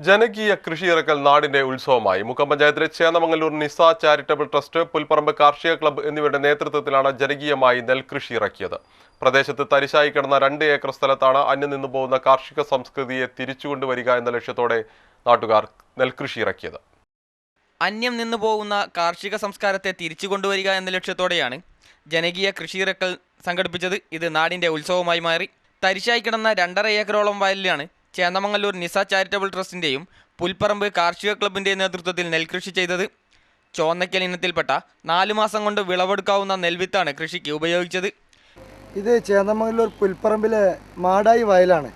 ജനകീയ കൃഷിയിറക്കൽ നാടിന്റെ ഉത്സവമായി. മുക്കം പഞ്ചായത്തിലെ ചേന്നമംഗലൂർ നിസ ചാരിറ്റബിൾ ട്രസ്റ്റ് പുൽപ്പറമ്പ് കാർഷിക ക്ലബ്ബ് എന്നിവയുടെ നേതൃത്വത്തിലാണ് ജനകീയമായി നെൽകൃഷി ഇറക്കിയത്. പ്രദേശത്ത് തരിശായി കിടന്ന രണ്ട് ഏക്കർ സ്ഥലത്താണ് അന്യം നിന്നു പോകുന്ന കാർഷിക സംസ്കൃതിയെ തിരിച്ചുകൊണ്ടുവരിക എന്ന ലക്ഷ്യത്തോടെ നാട്ടുകാർ നെൽകൃഷി ഇറക്കിയത്. അന്യം നിന്നു പോകുന്ന കാർഷിക സംസ്കാരത്തെ തിരിച്ചു കൊണ്ടുവരിക എന്ന ലക്ഷ്യത്തോടെയാണ് ജനകീയ കൃഷിയിറക്കൽ സംഘടിപ്പിച്ചത്. ഇത് നാടിന്റെ ഉത്സവമായി മാറി. തരിശായി കിടന്ന രണ്ടര ഏക്കറോളം വയലിലാണ് ചേന്നമംഗല്ലൂർ നിസ ചാരിറ്റബിൾ ട്രസ്റ്റിന്റെയും പുൽപ്പറമ്പ് കാർഷിക ക്ലബിന്റെ നേതൃത്വത്തിൽ നെൽകൃഷി ചെയ്തത്. ചോന്നക്കൽ ഇനത്തിൽപ്പെട്ട നാലു മാസം കൊണ്ട് വിളവെടുക്കാവുന്ന നെൽവിത്താണ് കൃഷിക്ക് ഉപയോഗിച്ചത്. ഇത് ചേന്നമംഗല്ലൂർ പുൽപ്പറമ്പിലെ മാടായി വയലാണ്.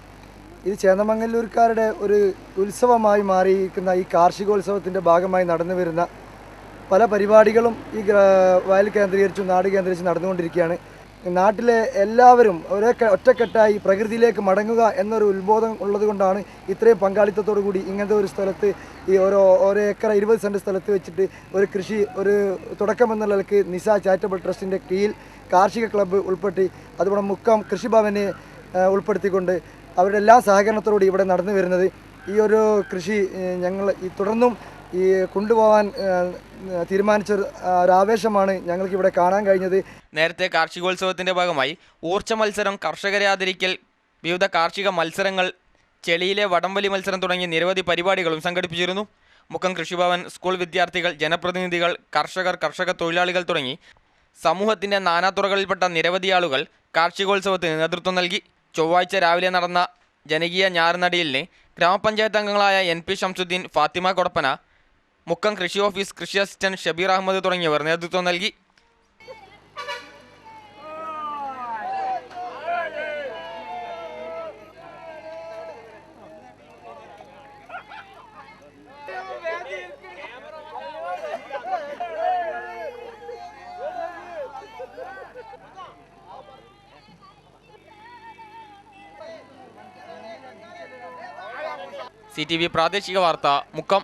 ഇത് ചേന്നമംഗല്ലൂർക്കാരുടെ ഒരു ഉത്സവമായി മാറിയിരിക്കുന്ന ഈ കാർഷികോത്സവത്തിന്റെ ഭാഗമായി നടന്നു വരുന്ന പല പരിപാടികളും ഈ വയൽ കേന്ദ്രീകരിച്ചും നാട് കേന്ദ്രീകരിച്ചും നടന്നുകൊണ്ടിരിക്കുകയാണ്. നാട്ടിലെ എല്ലാവരും ഒരേ ഒറ്റക്കെട്ടായി പ്രകൃതിയിലേക്ക് മടങ്ങുക എന്നൊരു ഉത്ബോധം ഉള്ളത് കൊണ്ടാണ് ഇത്രയും പങ്കാളിത്തത്തോടു കൂടി ഇങ്ങനത്തെ ഒരു സ്ഥലത്ത് ഈ ഓരോ ഓരോ ഏക്കർ ഇരുപത് സെന്റ് സ്ഥലത്ത് വെച്ചിട്ട് ഒരു കൃഷി ഒരു തുടക്കം എന്ന നിലയ്ക്ക് നിസ ചാരിറ്റബിൾ ട്രസ്റ്റിന്റെ കീഴിൽ കാർഷിക ക്ലബ്ബ് ഉൾപ്പെട്ടി അതുപോലെ മുക്കം കൃഷിഭവനെ ഉൾപ്പെടുത്തിക്കൊണ്ട് അവരുടെ എല്ലാ സഹകരണത്തോടുകൂടി ഇവിടെ നടന്നു വരുന്നത്. ഈ ഒരു കൃഷി ഞങ്ങൾ ഈ തുടർന്നും ഈ കൊണ്ടുപോകാൻ തീരുമാനിച്ച ഒരു ആവേശമാണ് ഞങ്ങൾക്ക് ഇവിടെ കാണാൻ കഴിഞ്ഞത്. നേരത്തെ കാർഷികോത്സവത്തിന്റെ ഭാഗമായി ഊർജ മത്സരം കർഷകരെ ആദരിക്കൽ വിവിധ കാർഷിക മത്സരങ്ങൾ ചെളിയിലെ വടംവലി മത്സരം തുടങ്ങിയ നിരവധി പരിപാടികളും സംഘടിപ്പിച്ചിരുന്നു. മുക്കം കൃഷിഭവൻ സ്കൂൾ വിദ്യാർത്ഥികൾ ജനപ്രതിനിധികൾ കർഷകർ കർഷക തൊഴിലാളികൾ തുടങ്ങി സമൂഹത്തിന്റെ നാനാതുറകളിൽപ്പെട്ട നിരവധി ആളുകൾ കാർഷികോത്സവത്തിന് നേതൃത്വം നൽകി. ചൊവ്വാഴ്ച രാവിലെ നടന്ന ജനകീയ ഞാറുനടിയിലിന് ഗ്രാമപഞ്ചായത്ത് അംഗങ്ങളായ എൻ പി ഷംസുദ്ദീൻ ഫാത്തിമ കൊടപ്പന മുക്കം കൃഷി ഓഫീസ് കൃഷി അസിസ്റ്റന്റ് ഷബീർ അഹമ്മദ് തുടങ്ങിയവർ നേതൃത്വം നൽകി. സി ടി വി പ്രാദേശിക വാർത്ത മുക്കം.